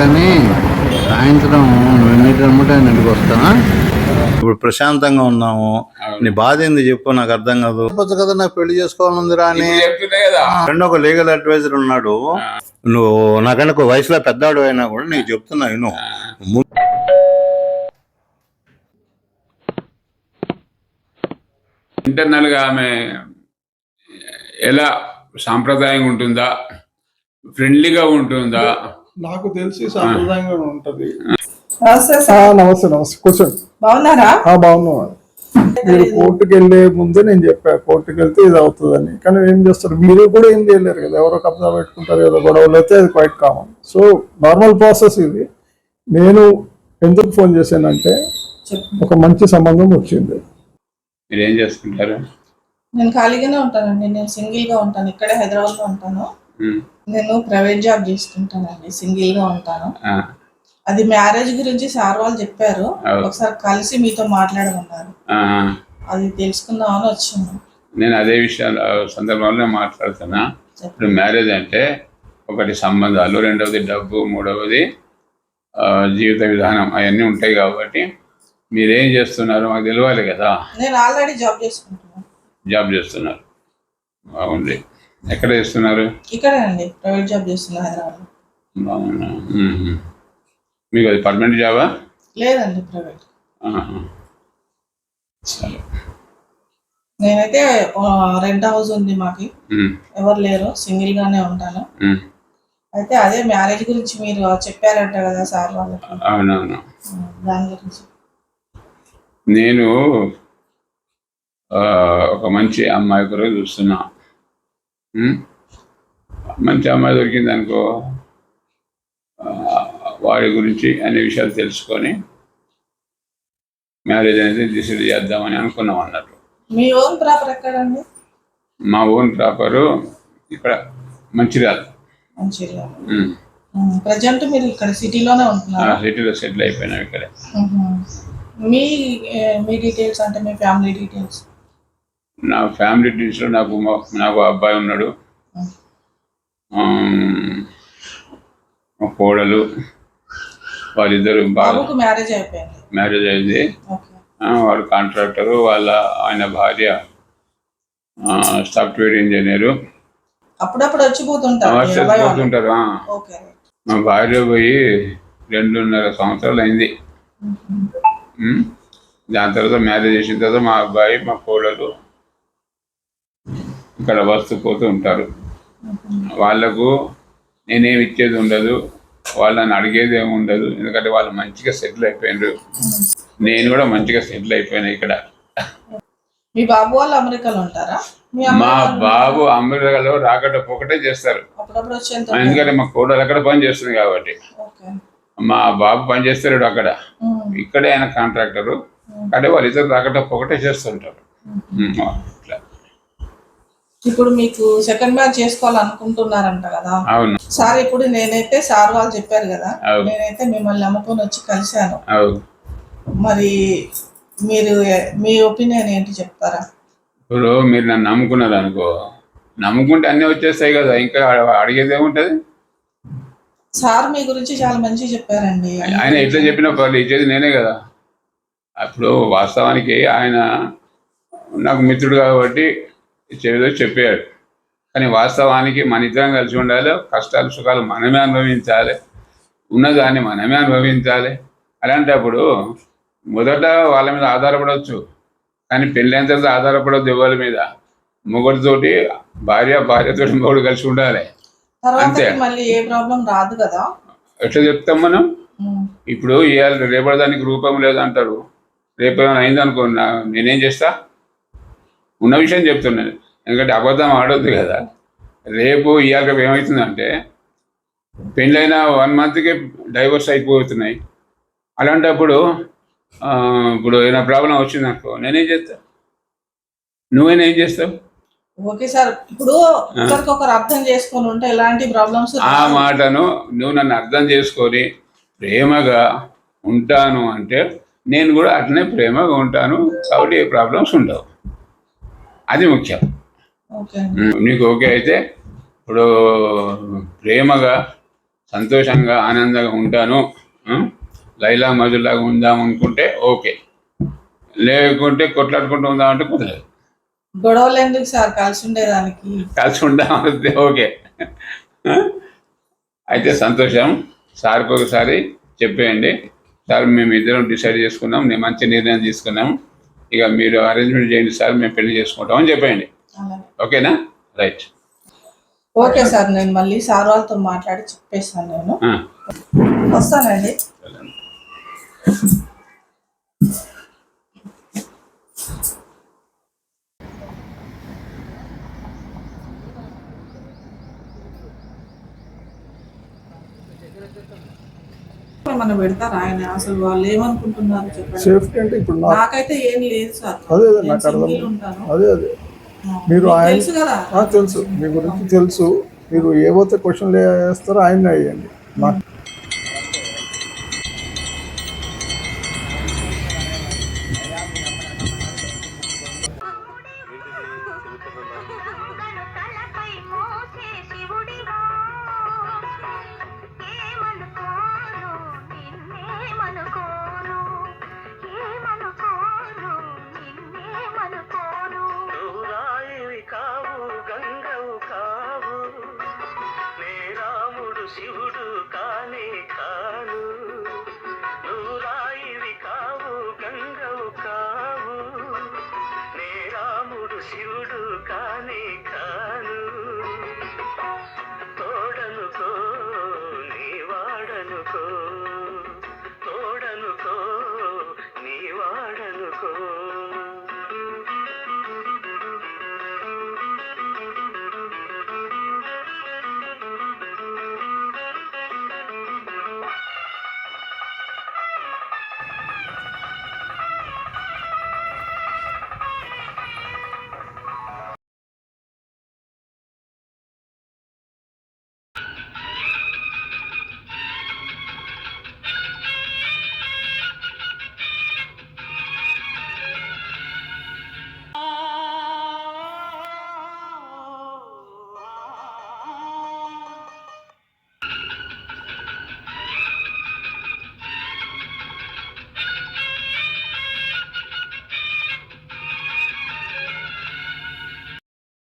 కానీ సాయంత్రం నువ్వు ఎన్నింటి ఆయన ఇంటికి వస్తానా? ఇప్పుడు ప్రశాంతంగా ఉన్నాము. నీ బాధ ఏంది చెప్పు నాకు అర్థం కాదు. చెప్పొచ్చు కదా నాకు పెళ్ళి చెప్తున్నా కదా. ఫ్రెండ్ ఒక లీగల్ అడ్వైజర్ ఉన్నాడు. నువ్వు నాకంటే ఒక వయసులో పెద్దవాడు అయినా కూడా నీకు చెప్తున్నా విను. ము- ఇంటర్నల్గా ఆమె ఎలా సాంప్రదాయంగా ఉంటుందా? ఫ్రెండ్లీగా ఉంటుందా? నాకు తెలిసి సాంప్రదాయంగా ఉంటది. నమస్తే సార్ నమస్తే నమస్తే. కూర్చోండి. బాగున్నారా? బాగున్నాం మీరు కోర్టుకి వెళ్ళే ముందే నేను చెప్పా కోర్టుకి వెళ్తే ఇది అవుతుందని. కానీ ఏం చేస్తారు? మీరు కూడా ఏం చేయలేరు కదా. ఎవరో కబ్జా పెట్టుకుంటారు ఏదో గొడవలు అయితే అది quite common so normal process ఇది. నేను ఎందుకు ఫోన్ చేశానంటే ఒక మంచి సంబంధం వచ్చింది. మీరు ఏం చేసుకుంటారు నేను ఖాళీగానే ఉంటానండి. నేను సింగిల్గా ఉంటాను. ఇక్కడే హైదరాబాద్లో ఉంటాను నేను ప్రైవేట్ జాబ్ చేసుకుంటానండి సింగిల్గా ఉంటాను అది మ్యారేజ్ గురించి సార్ వాళ్ళు చెప్పారు. ఒకసారి కలిసి మీతో మాట్లాడమన్నారు. అది తెలుసుకుందామని వచ్చాను నేను అదే విషయాలు సందర్భంలో మాట్లాడుతున్నా. ఇప్పుడు మ్యారేజ్ అంటే ఒకటి సంబంధాలు రెండవది డబ్బు మూడవది జీవిత విధానం. అవన్నీ ఉంటాయి కాబట్టి మీరేం చేస్తున్నారు? మాకు తెలియాలి కదా. నేను ఆల్రెడీ జాబ్ చేసుకుంటున్నాను జాబ్ చేస్తున్నారు. బాగుంది. ఎక్కడ చేస్తున్నారు? ఇక్కడేనండి ప్రైవేట్ జాబ్ చేస్తున్నా హైదరాబాద్ బాగున్నా. మీకు అది పర్మనెంట్ జాబా లేదండి ప్రైవేట్. సరే. నేనైతే రెంట్ హౌస్ ఉంది మాకి. ఎవరు లేరు. సింగిల్ గానే ఉంటాను. అయితే అదే మ్యారేజ్ గురించి మీరు చెప్పారంట కదా సార్ వాళ్ళకి. దాని గురించి. నేను ఒక మంచి అమ్మాయి కొరకు చూస్తున్నా? మంచి అమ్మాయి దొరికింది అనుకో వాడి గురించి అనే విషయాలు తెలుసుకొని మ్యారేజ్ అనేది డిసైడ్ చేద్దామని అనుకున్నాం అన్నట్టు. మీ ఓన్ ప్రాపర్ ఎక్కడండి? మా ఓన్ ప్రాపరు ఇక్కడ మంచిర్యాల. మంచిర్యాల. ప్రజెంట్ మీరు ఇక్కడ సిటీలోనే ఉంటున్నారు? సిటీలో సెటిల్ అయిపోయినాం ఇక్కడే. మీ మీ డీటెయిల్స్ అంటే మీ ఫ్యామిలీ డీటెయిల్స్ నా ఫ్యామిలీ డీటెయిల్స్లో నాకు నాకు అబ్బాయి ఉన్నాడు. కోడలు వాళ్ళిద్దరు బాబుకు మ్యారేజ్ అయిపోయింది. మ్యారేజ్ అయింది. వాడు కాంట్రాక్టరు వాళ్ళ ఆయన భార్య సాఫ్ట్వేర్ ఇంజనీరు అప్పుడప్పుడు వచ్చి పోతుంటారు మీ భార్య పోయి రెండున్నర సంవత్సరాలు అయింది. దాని తర్వాత మ్యారేజ్ చేసిన తర్వాత మా అబ్బాయి మా కోడలు ఇక్కడ వస్తూ పోతూ ఉంటారు. వాళ్ళకు నేనేమి ఇచ్చేది ఉండదు. వాళ్ళని అడిగేది ఏమి ఉండదు. ఎందుకంటే వాళ్ళు మంచిగా సెటిల్ అయిపోయినారు. నేను కూడా మంచిగా సెటిల్ అయిపోయినా ఇక్కడ. మీ బాబు వాళ్ళు అమెరికాలో ఉంటారా? మీ వాళ్ళు బాబు అమెరికాలో రాకట పోకటే చేస్తారు. ఎందుకంటే మా కోడలు అక్కడ పని చేస్తుంది కాబట్టి. మా బాబు పని చేస్తాడు అక్కడ. ఇక్కడే ఆయన కాంట్రాక్టరు. అంటే వాళ్ళిద్దరు రాకట పోకటే చేస్తుంటారు. ఉమ్, ఇట్లా ఇప్పుడు మీకు సెకండ్ మ్యాచ్ చేసుకోవాలనుకుంటున్నారంట కదా? అవును. సార్ ఇప్పుడు నేనైతే సార్ వాళ్ళు చెప్పారు కదా. నేనైతే మిమ్మల్ని నమ్ముకొని వచ్చి కలిశాను. అవును. మరి మీరు మీ ఒపీనియన్ ఏంటి చెప్తారా? ఇప్పుడు మీరు నన్ను నమ్ముకున్నారు అనుకో నమ్ముకుంటే అన్నీ వచ్చేస్తాయి కదా. ఇంకా అడిగేది ఏముంటుంది? సార్ మీ గురించి చాలా మంచి చెప్పారండి. ఆయన ఎట్లా చెప్పినా పర్లేదు ఇచ్చేది నేనే కదా. అప్పుడు వాస్తవానికి ఆయన నాకు మిత్రుడు కాబట్టి చెవిలో చెప్పాడు. కానీ వాస్తవానికి మన ఇద్దరం కలిసి ఉండాలి కష్టాలు సుఖాలు మనమే అనుభవించాలి ఉన్నదాన్ని మనమే అనుభవించాలి. అలాంటప్పుడు మొదట వాళ్ళ మీద ఆధారపడవచ్చు కానీ పెళ్ళైన తర్వాత ఆధారపడవద్దు ఎవరి మీద. మొగుడితోటి భార్య భార్యతోటి మొగుడు కలిసి ఉండాలి. తర్వాత అంతే. మళ్ళీ ఏ ప్రాబ్లం రాదు కదా. ఎట్లా చెప్తాం మనం. ఇప్పుడు ఇవాళ రేపటి దానికి రూపం లేదంటారు రేపు ఏమైనా అయిందనుకో నా- నేనేం చేస్తా? ఉన్న విషయం చెప్తున్నాను ఎందుకంటే అబద్ధం ఆడొద్దు కదా. రేపు ఇవాళ రేపు ఏమవుతుందంటే పెళ్ళైన వన్ మంత్కే డైవర్స్ అయిపోతున్నాయి. అలాంటప్పుడు ఇప్పుడు ఏమైనా ప్రాబ్లం వచ్చిందనుకో నేనేం చేస్తా? నువ్వైనా ఏం చేస్తావు? ఓకే సార్ ఇప్పుడు ఒకరికొకరు అర్థం చేసుకొని ఉంటే ఎలాంటి ప్రాబ్లమ్స్ ఆ మాటను నువ్వు నన్ను అర్థం చేసుకొని ప్రేమగా ఉంటాను అంటే నేను కూడా అట్లనే ప్రేమగా ఉంటాను కాబట్టి ఏ ప్రాబ్లమ్స్ ఉండవు. అది ముఖ్యం. నీకు ఓకే అయితే ఇప్పుడు ప్రేమగా సంతోషంగా ఆనందంగా ఉంటాను లైలా మజులాగా ఉందాం అనుకుంటే ఓకే. లేకుంటే కొట్లాడుకుంటూ ఉందాం అంటే కుదరదు. గొడవలు ఎందుకు సార్? కలిసి ఉండేదానికి కలిసి అంటే ఓకే? అయితే సంతోషం. సార్కి ఒకసారి చెప్పేయండి. సార్ మేము ఇద్దరం డిసైడ్ చేసుకున్నాం. నేను మంచి నిర్ణయం తీసుకున్నాం. ఇక మీరు అరేంజ్మెంట్ చేయండి సార్ మేము పెళ్ళి చేసుకుంటాం అని చెప్పేయండి. ఓకేనా? రైట్. ఓకే సార్ నేను మళ్ళీ సార్ వాళ్ళతో మాట్లాడి చెప్పేస్తాను నేను. వస్తానండి. ఏమన్నా పెడతారా ఆయన? అసలు వాళ్ళు ఏమనుకుంటున్నారు చెప్పండి. సేఫ్టీ అంటే ఇప్పుడు నా నాకైతే ఏం లేదు సార్. అదే అదే నాకు అర్థం సింగిల్ ఉంటాను. అదే అదే. మీరు మీకు ఆయన- తెలుసు కదా. ఆ, తెలుసు. మీ గురించి తెలుసు. మీరు ఏవైతే క్వశ్చన్లు వేస్తారో ఆయన వేయండి. నాకు